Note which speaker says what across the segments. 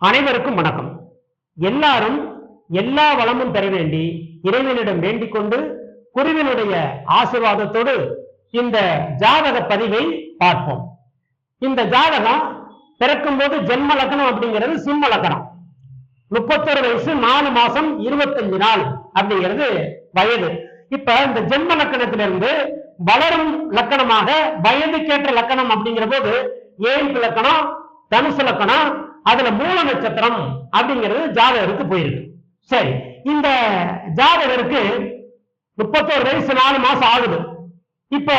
Speaker 1: அனைவருக்கும் வணக்கம். எல்லாரும் எல்லா வளமும் பெற வேண்டி இறைவனிடம் வேண்டிக் கொண்டு குருவினுடைய ஆசிர்வாதத்தோடு இந்த ஜாதக பதிவை பார்ப்போம். இந்த ஜாதகம் பிறக்கும் போது ஜென்ம லக்கணம் அப்படிங்கிறது சிம்ம லக்கணம் முப்பத்தொரு வயசு நாலு மாசம் இருபத்தஞ்சு நாள் அப்படிங்கிறது வயது. இப்ப இந்த ஜென்ம லக்கணத்திலிருந்து வளரும் லக்கணமாக வயதுக்கேற்ற லக்கணம் அப்படிங்கிற போது ஏழு லக்கணம் தனுசு லக்கணம் அதுல மூல நட்சத்திரம் அப்படிங்கிறது ஜாதகருக்கு போயிருக்கு. சரி இந்த ஜாதகருக்கு முப்பத்தோரு வயசு நாலு மாசம் ஆகுது. இப்ப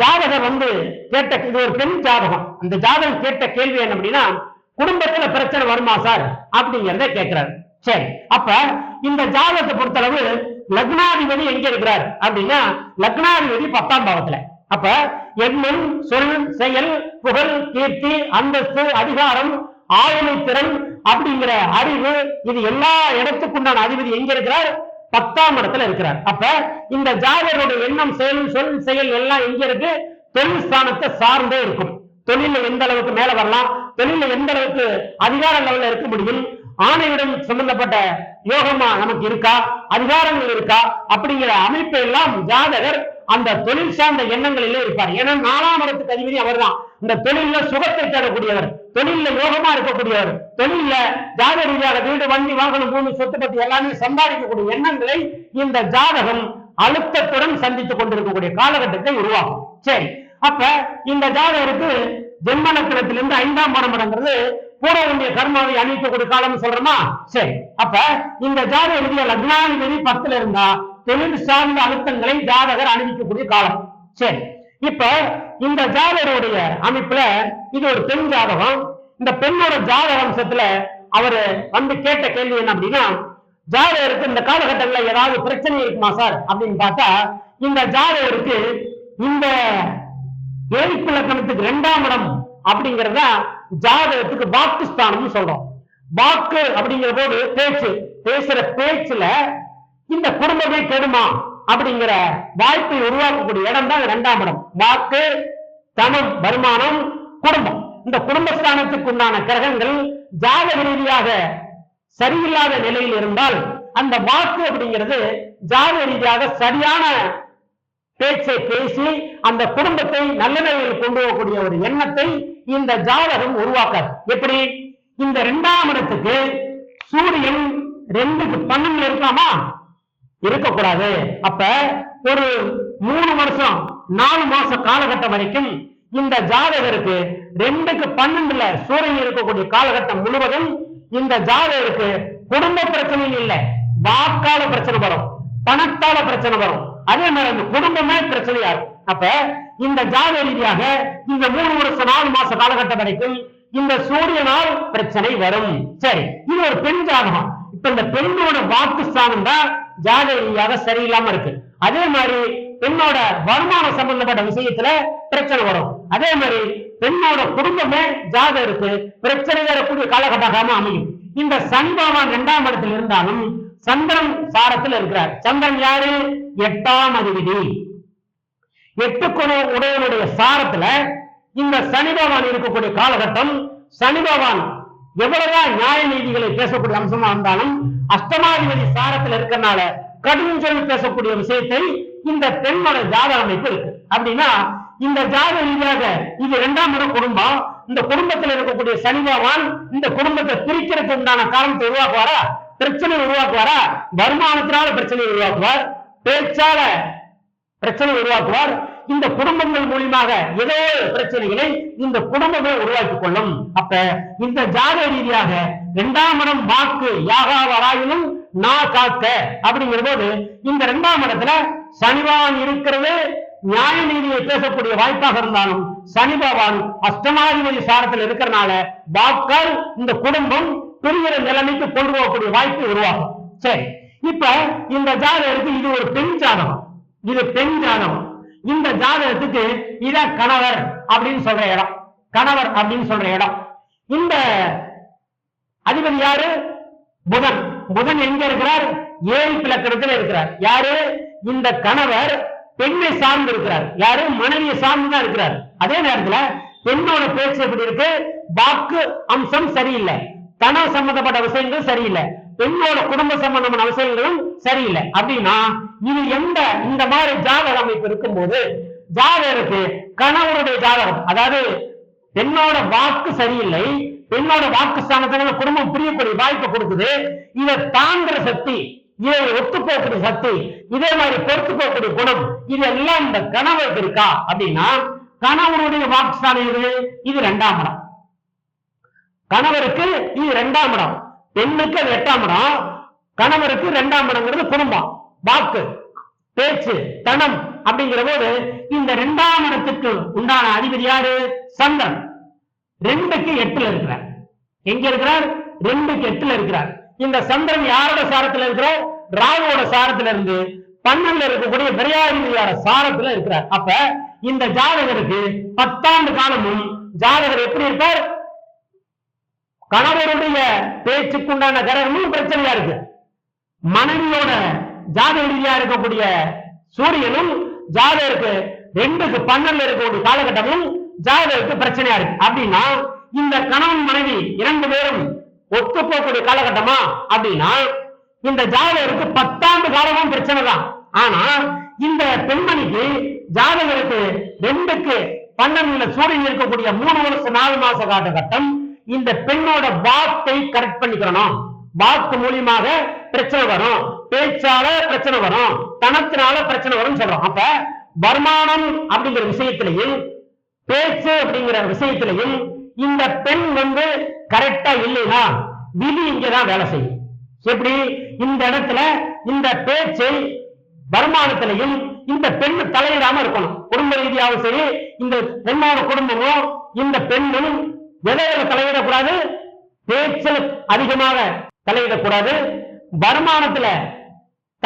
Speaker 1: ஜாதகர் வந்து கேட்ட இது ஒரு பெண் ஜாதகம். அந்த ஜாதகம் கேட்ட கேள்வி என்ன அப்படின்னா குடும்பத்துல பிரச்சனை வருமா சார்? அப்படிங்கறத கேட்கிறாரு. சரி அப்ப இந்த ஜாதகத்தை பொறுத்தளவு லக்னாதிபதி எங்க இருக்கிறார் அப்படின்னா லக்னாதிபதி பத்தாம் பாவத்துல. அப்ப எண்ணும் சொல் செயல் புகழ் கீர்த்தி அந்தஸ்து அதிகாரம் ஆளுமை திறன் அப்படிங்கிற அறிவு இது எல்லா இடத்துக்குண்டான அதிபதி எங்க இருக்கிறார்? பத்தாம் இடத்துல இருக்கிறார். அப்ப இந்த ஜாதகருடைய எண்ணம் செயல் சொல் செயல் எல்லாம் எங்க இருக்கு? தொழில் ஸ்தானத்தை சார்ந்தே இருக்கும். தொழில எந்த அளவுக்கு மேல வரலாம்? தொழில எந்த அளவுக்கு அதிகார லெவல்ல இருக்க முடியும்? ஆணையிடம் சம்பந்தப்பட்ட யோகமா நமக்கு இருக்கா? அதிகாரங்கள் இருக்கா? அப்படிங்கிற அமைப்பு எல்லாம் ஜாதகர் அந்த தொழில் சார்ந்த எண்ணங்களிலே இருப்பார். ஏன்னா நாலாம் இடத்துக்கு அதிபதி அவர்தான். இந்த தொழில சுகத்தை தரக்கூடியவர் தொழில்ல யோகமா இருக்கக்கூடியவர் தொழில்ல ஜாத ரீதியாக வீடு வண்டி வாகனம் பூமி சொத்து பத்தி எல்லாமே சம்பாதிக்கக்கூடிய எண்ணங்களை இந்த ஜாதகம் அழுத்தத்துடன் சந்தித்துக் கொண்டிருக்கக்கூடிய காலகட்டத்தை உருவாகும் சரி அப்ப இந்த ஜாதகருக்கு ஜென்ம லக்கணத்திலிருந்து ஐந்தாம் பரம்பரங்கிறது கூட வேண்டிய கர்மாவை அணிக்கக்கூடிய காலம் சொல்றோமா? சரி அப்ப இந்த ஜாத எழுதிய லக்னாதிபதி பத்துல இருந்தா தொழில் சார்ந்த அழுத்தங்களை ஜாதகர் அணிவிக்கக்கூடிய காலம். சரி இப்ப இந்த ஜாதகருடைய அமைப்புல இது ஒரு பெண் ஜாதகம். இந்த பெண்ணோட ஜாதக அம்சத்துல அவரு வந்து கேட்ட கேள்வி என்ன அப்படின்னா ஜாதகருக்கு இந்த காலகட்டத்துல ஏதாவது பிரச்சனை இருக்குமா சார்? அப்படின்னு பார்த்தா இந்த ஜாதகருக்கு இந்த ஏழிப்பு லக்கணத்துக்கு இரண்டாம் இடம் அப்படிங்கறத ஜாதகத்துக்கு வாக்கு ஸ்தானம்னு சொல்றோம். வாக்கு அப்படிங்கிற போது பேச்சு பேசுற பேச்சுல இந்த குடும்பமே கெடுமா? அப்படிங்கிற வாய்ப்பை உருவாக்கக்கூடிய இடம் தான் இரண்டாம் இடம். வாக்கு தமிழ் வருமானம் குடும்பம். இந்த குடும்பஸ்தானத்துக்கு உண்டான கிரகங்கள் ஜாதக ரீதியாக சரியில்லாத நிலையில் இருந்தால் அந்த வாக்கு அப்படிங்கிறது ஜாதக ரீதியாக சரியான பேச்சை பேசி அந்த குடும்பத்தை நல்ல நிலையில் கொண்டு போகக்கூடிய ஒரு எண்ணத்தை இந்த ஜாதகம் உருவாக்காது. எப்படி? இந்த இரண்டாம் இடத்துக்கு சூரியன் ரெண்டுக்கு பன்னெண்டு இருக்கலாமா இருக்கக்கூடாது அப்ப ஒரு மூணு வருஷம் நாலு மாச காலகட்டம் வரைக்கும் இந்த ஜாதகருக்கு ரெண்டுக்கு பன்னெண்டுல சூரியன் இருக்கக்கூடிய காலகட்டம் முழுவதும் இந்த ஜாதகருக்கு குடும்ப பிரச்சனையும் இல்லை. வாக்கால பிரச்சனை வரும் பணத்தால பிரச்சனை வரும். அதே மாதிரி அந்த குடும்பமே பிரச்சனையா இருக்கும். அப்ப இந்த ஜாத ரீதியாக இந்த மூணு வருஷம் நாலு மாச காலகட்டம் வரைக்கும் இந்த சூரியனால் பிரச்சனை வரும். சரி இது ஒரு பெண் ஜாதகம். இப்ப இந்த பெண்ணோட வாக்கு ஸ்தானம் தான் ஜாதக ரீதியாக சரியில்லாம இருக்கு. அதே மாதிரி பெண்ணோட வருமானம் சம்பந்தப்பட்ட விஷயத்துல பிரச்சனை வரும். அதே மாதிரி பெண்ணோட குடும்பமே ஜாதகருக்கு பிரச்சனை வரக்கூடிய காலகட்டமாக அமையும். இந்த சனி பகவான் இரண்டாம் இடத்துல இருந்தாலும் சந்திரன் சாரத்தில் இருக்கிறார். சந்திரன் யாரு? எட்டாம் அதிபதி. எட்டு குண உடையவனுடைய சாரத்துல இந்த சனி பகவான் இருக்கக்கூடிய காலகட்டம் சனி பகவான் எவ்வளவுதான் நியாய நீதிகளை பேசக்கூடிய அம்சமா இருந்தாலும் அஷ்டமாதிபதி சாரத்தில் இருக்கறனால கடும் சொல் பேசக்கூடிய விஷயத்தை இந்த பெண்ணோட ஜாத அமைப்பு இருக்கு. அப்படின்னா இந்த ஜாத ரீதியாக இது இரண்டாம் இடம் குடும்பம். இந்த குடும்பத்தில் இருக்கக்கூடிய சனி பகவான் இந்த குடும்பத்தை பிரிக்கிறதுக்கு உண்டான காரணத்தை உருவாக்குவாரா? பிரச்சனை உருவாக்குவாரா? வருமானத்தினால பிரச்சனை உருவாக்குவார். பேச்சால பிரச்சனை உருவாக்குவார். இந்த குடும்பங்கள் மூலியமாக ஏதோ பிரச்சனைகளை இந்த குடும்பமே உருவாக்கிக் கொள்ளும். அப்ப இந்த ஜாத ரீதியாக இரண்டாம் இடம் வாக்கு யாகாவராயினும் நான் காக்க அப்படிங்கிற போது இந்த இரண்டாம் இடத்துல சனிவான் இருக்கிறது. நியாய நீதியை பேசக்கூடிய வாய்ப்பாக இருந்தாலும் சனி பகவான் அஷ்டமாதிபதி சாரத்தில் இருக்கிறனால வாக்கால் இந்த குடும்பம் பிரிகிற நிலைமைக்கு கொண்டு போகக்கூடிய வாய்ப்பு உருவாகும். சரி இப்ப இந்த ஜாதகத்துக்கு இது ஒரு பெண் ஜாதகம். இது பெண் ஜாதகம். இந்த ஜாதகத்துக்கு இத கணவர் அப்படின்னு சொல்ற இடம். கணவர் அப்படின்னு சொல்ற இடம். இந்த அதிபதி யாரு? புதன். புதன் எங்க இருக்கிறார்? ஏழு இலக்கணத்தில் இருக்கிறார். யாரு? இந்த கணவர் பெண்ணை சார்ந்து இருக்கிறார். யாரு? மனைவியை சார்ந்துதான் இருக்கிறார். அதே நேரத்துல பெண்ணோட பேச்சு எப்படி இருக்கு? வாக்கு அம்சம் சரியில்லை. தன சம்பந்தப்பட்ட விஷயங்கள் சரியில்லை. பெண்ணோட குடும்ப சம்பந்தமான அவசரங்களும் சரியில்லை. அப்படின்னா இது எந்த இந்த மாதிரி ஜாதக அமைப்பு இருக்கும்போது ஜாதகருக்கு கணவருடைய ஜாதகம் அதாவது பெண்ணோட வாக்கு சரியில்லை பெண்ணோட வாக்கு ஸ்தானத்துல குடும்பம் புரியக்கூடிய வாய்ப்பு கொடுக்குது இதை தாங்குற சக்தி இதை ஒத்து போகக்கூடிய சக்தி இதே மாதிரி பொறுத்து போகக்கூடிய குணம் இதெல்லாம் இந்த கணவருக்கு இருக்கா? அப்படின்னா கணவருடைய வாக்கு ஸ்தானம் இது இது ரெண்டாம் இடம். கணவருக்கு இது ரெண்டாம் இடம். பெண்ணுக்கு அது எட்டாம் இடம் கணவருக்கு இரண்டாம் இடங்கிறது குடும்பம். வாக்கு பேச்சு தனம் அப்படிங்கிற போது இந்த இரண்டாம் இடத்துக்கு உண்டான அதிபதி யாரு? சந்திரன். ரெண்டுக்கு எட்டுல இருக்கிறார். எங்க இருக்கிறார்? ரெண்டுக்கு எட்டுல இருக்கிறார். இந்த சந்திரன் யாரோட சாரத்துல இருக்கிறார் ராகுவோட சாரத்துல இருந்து பன்னெண்டுல இருக்கக்கூடிய விரையாதிபதியோட சாரத்துல இருக்கிறார். அப்ப இந்த ஜாதகருக்கு பத்தாண்டு காலமும் ஜாதகர் எப்படி இருப்பார்? கணவருடைய பேச்சுக்குண்டான கிரகமும் பிரச்சனையா இருக்கு. மனைவியோட ஜாத ரீதியா இருக்கக்கூடிய சூரியனும் ஜாதகருக்கு ரெண்டுக்கு பன்னெண்டுல இருக்கக்கூடிய காலகட்டமும் ஜாதகருக்கு பிரச்சனையா இருக்கு. அப்படின்னா இந்த கணவன் மனைவி இரண்டு பேரும் ஒத்து போகக்கூடிய காலகட்டமா? அப்படின்னா இந்த ஜாதகருக்கு பத்தாண்டு காலமும் பிரச்சனை தான். ஆனா இந்த பெண்மணிக்கு ஜாதகருக்கு ரெண்டுக்கு பன்னெண்டுல சூரியன் இருக்கக்கூடிய மூணு வருஷம் நாலு மாச காலகட்டம் இந்த பெண்ணோட வாக்கை கரெக்ட் பண்ணிக்கிறணும். வாக்கு மூலியமாக பிரச்சனை வரும். பேச்சால பிரச்சனை வரும். தனத்தினால பிரச்சனை வரும் சொல்றோம். அப்ப வருமானம் அப்படிங்கிற விஷயத்திலையும் பேச்சு அப்படிங்கிற விஷயத்திலையும் இந்த பெண் வந்து கரெக்டா இல்லைன்னா விதி இங்கதான் வேலை செய்யும். எப்படி? இந்த இடத்துல இந்த பேச்சை வருமானத்திலையும் இந்த பெண் தலையிடாம இருக்கணும். குடும்ப ரீதியாகவும் சரி இந்த பெண்ணோட குடும்பமும் இந்த பெண்ணும் எதையில தலையிடக்கூடாது? பேச்சில் அதிகமாக தலையிடக்கூடாது. வருமானத்துல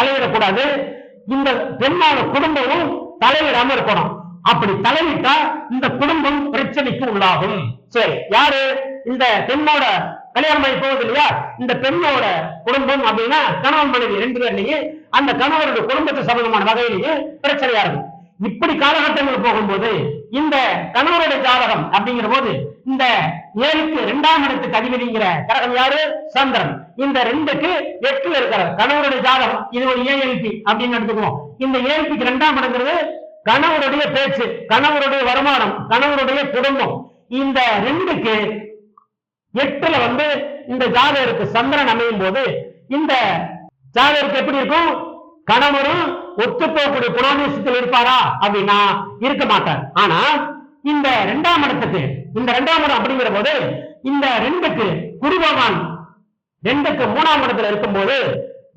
Speaker 1: தலையிடக்கூடாது. இந்த பெண்ணான குடும்பமும் தலையிடாம இருக்கணும். அப்படி தலையிட்டா இந்த குடும்பம் பிரச்சனைக்கு உள்ளாகும். சரி யாரு? இந்த பெண்ணோட கல்யாணம் ஆகி போகுது இல்லையா? இந்த பெண்ணோட குடும்பம் அப்படின்னா கணவன் மனைவி ரெண்டு பேர்லயும் அந்த கணவருடைய குடும்பத்து சம்பந்தமான வகையிலேயே பிரச்சனையா இருக்கும். இப்படி காலகட்டங்கள் போகும்போது இந்த கணவருடைய ஜாதகம் அப்படிங்கிற போது இந்த ஏழுக்கு இரண்டாம் இடத்துக்கு அதிபதிங்கிற கரகம் யாரு? சந்திரன். இந்த ரெண்டுக்கு எட்டுல இருக்கிற கணவருடைய ஜாதகம். இது ஒரு ஏஎல்பி அப்படின்னு எடுத்துக்குவோம். இந்த ஏஎல்பிக்கு இரண்டாம் இடங்கிறது கணவருடைய பேச்சு கணவருடைய வருமானம் கணவருடைய குடும்பம். இந்த ரெண்டுக்கு எட்டுல வந்து இந்த ஜாதகருக்கு சந்திரன் அமையும் போது இந்த ஜாதகருக்கு எப்படி இருக்கும்? கணவரும் ஒத்து போகக்கூடிய குணாதிசயத்தில் இருப்பாரா அப்படின்னா இருக்க மாட்டார் ஆனா இந்த இரண்டாம் இடத்துக்கு இந்த இரண்டாம் இடம் அப்படிங்கிற போது இந்த ரெண்டுக்கு குரு பகவான் ரெண்டுக்கு மூணாம் இடத்துல இருக்கும்போது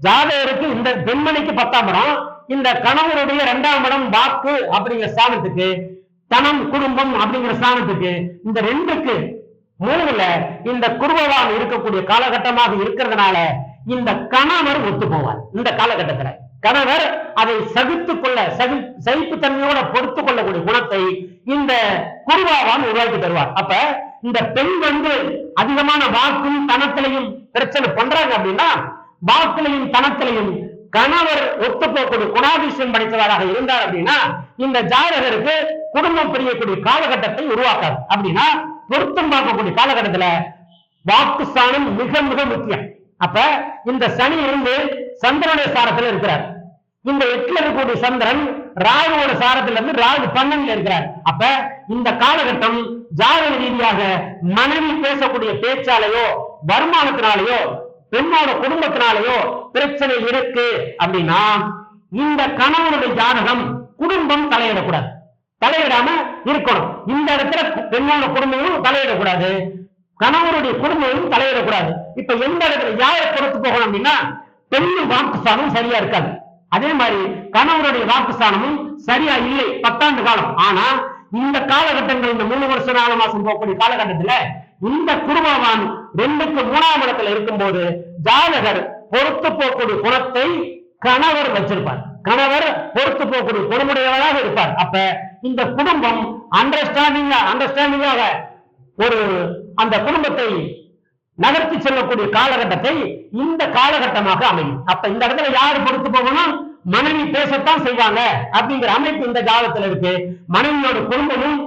Speaker 1: ஜாதகருக்கு இந்த பெண்மணிக்கு பத்தாம் இடம் இந்த கணவருடைய இரண்டாம் இடம் வாக்கு அப்படிங்கிற ஸ்தானத்துக்கு தனம் குடும்பம் அப்படிங்கிற ஸ்தானத்துக்கு இந்த ரெண்டுக்கு மூணுல இந்த குருபவான் இருக்கக்கூடிய காலகட்டமாக இருக்கிறதுனால இந்த கணவர் ஒத்து போவார் இந்த காலகட்டத்துல. கணவர் அதை சகித்துக் கொள்ள சகி சகிப்புத்தன்மையோட பொறுத்து கொள்ளக்கூடிய குணத்தை இந்த குருவாவான் உருவாக்கி தருவார். அப்ப இந்த பெண் வந்து அதிகமான வாக்கும் தனத்திலையும் பிரச்சனை பண்றாங்க அப்படின்னா வாக்கிலையும் தனத்திலையும் கணவர் ஒத்து போகக்கூடிய குணாதிசயம் படைத்தவராக இருந்தார் அப்படின்னா இந்த ஜாதகருக்கு குடும்பம் பிரியக்கூடிய காலகட்டத்தை உருவாக்காது. அப்படின்னா பொருத்தம் பார்க்கக்கூடிய காலகட்டத்துல வாக்குஸ்தானம் மிக மிக முக்கியம். அப்ப இந்த சனி இருந்து சந்திரனுடைய சாரத்துல இருக்கிறார். இந்த எட்டுல இருக்கக்கூடிய சந்திரன் ராகுவோட சாரத்துல இருந்து ராகு பன்னெண்டுல இருக்கிறார். அப்ப இந்த காலகட்டம் ஜாதக ரீதியாக மனைவி பேசக்கூடிய பேச்சாலேயோ வருமானத்தினாலேயோ பெண்ணோட குடும்பத்தினாலேயோ பிரச்சனை இருக்கு அப்படின்னா இந்த கணவனுடைய ஜாதகம் குடும்பம் தலையிடக்கூடாது. தலையிடாம இருக்கணும். இந்த இடத்துல பெண்ணோட குடும்பமும் தலையிடக்கூடாது. கணவருடைய குடும்பமும் தலையிடக்கூடாது. இப்ப எந்த இடத்துல யாரை பொறுத்து போகணும் அப்படின்னா பெண்ணு வாக்குஸ்தானம் சரியா இருக்காது. அதே மாதிரி கணவருடைய வாக்குஸ்தானமும் சரியா இல்லை பத்தாண்டு காலம். ஆனா இந்த காலகட்டங்கள் இந்த மூணு வருஷம் நாலு மாசம் போகக்கூடிய காலகட்டத்துல இந்த குடும்பவான் ரெண்டுக்கு மூணாம் இடத்துல இருக்கும்போது ஜாதகர் பொறுத்து போகக்கூடிய குணத்தை கணவர் வச்சிருப்பார். கணவர் பொறுத்து போகக்கூடிய குணமுடையவராக இருப்பார். அப்ப இந்த குடும்பம் அண்டர்ஸ்டாண்டிங்கா அண்டர்ஸ்டாண்டிங்காக ஒரு அந்த குடும்பத்தை நகர்த்தி செல்லக்கூடிய காலகட்டத்தை இந்த காலகட்டமாக அமையும். அப்ப இந்த இடத்துல யாரு பொறுத்து போகணும்? மனைவி பேசத்தான் செய்வாங்க. அப்படிங்கிற அமைப்பு இந்த ஜாதத்துல இருக்கு. மனைவியோட குடும்பமும்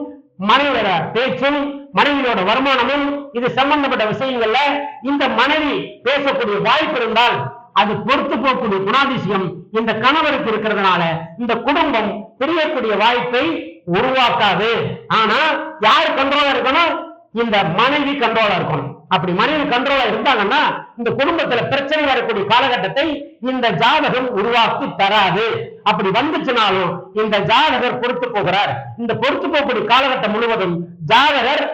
Speaker 1: மனைவியோட பேச்சும் மனைவியோட வருமானமும் இது சம்பந்தப்பட்ட விஷயங்கள்ல இந்த மனைவி பேசக்கூடிய வாய்ப்பு இருந்தால் அது பொறுத்து போகக்கூடிய குணாதிசயம் இந்த கணவருக்கு இருக்கிறதுனால இந்த குடும்பம் பிரியக்கூடிய வாய்ப்பை உருவாக்காது. ஆனா யார் கண்ட்ரோலா இருக்கணும்? இந்த மனைவி கண்ட்ரோலா இருக்கணும். அப்படி மனைவி கண்ட்ரோலா இருந்தாங்கன்னா இந்த குடும்பத்துல பிரச்சனை வரக்கூடிய காலகட்டத்தை இந்த ஜாதகம் உருவாக்கி தராது. அப்படி வந்துச்சுனாலும் இந்த ஜாதகர் பொறுத்து போகிறார். இந்த பொறுத்து போகக்கூடிய காலகட்டம் முழுவதும் ஜாதகர்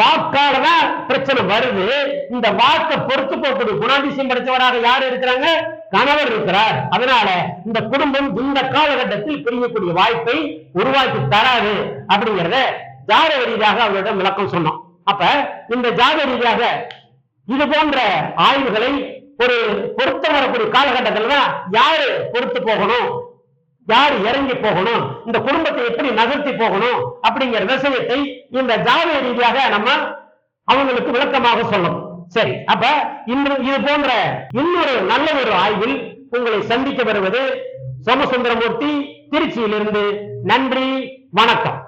Speaker 1: வாக்கால தான் பிரச்சனை வருது. இந்த வாக்கை பொறுத்து போகக்கூடிய குணாதிசயம் படைச்சவராக யார் இருக்கிறாங்க? கணவர் இருக்கிறார். அதனால இந்த குடும்பம் இந்த காலகட்டத்தில் பிரியக்கூடிய வாய்ப்பை உருவாக்கி தராது. அப்படிங்கிறத ஜாதக ரீதியாக அவரிடம் விளக்கம் சொன்னோம். அப்ப இந்த ஜாத ரீதியாக இது போன்ற ஆய்வுகளை ஒரு பொருத்த வரக்கூடிய காலகட்டத்தில் தான் யாரு பொறுத்து போகணும்? யார் இறங்கி போகணும்? இந்த குடும்பத்தை எப்படி நகர்த்தி போகணும்? அப்படிங்கிற விஷயத்தை இந்த ஜாதக ரீதியாக நம்ம அவங்களுக்கு விளக்கமாக சொல்லணும். சரி அப்ப இன்னும் இது போன்ற இன்னொரு நல்ல ஒரு ஆய்வில் உங்களை சந்திக்க வருவது சோமசுந்தரமூர்த்தி திருச்சியிலிருந்து நன்றி வணக்கம்.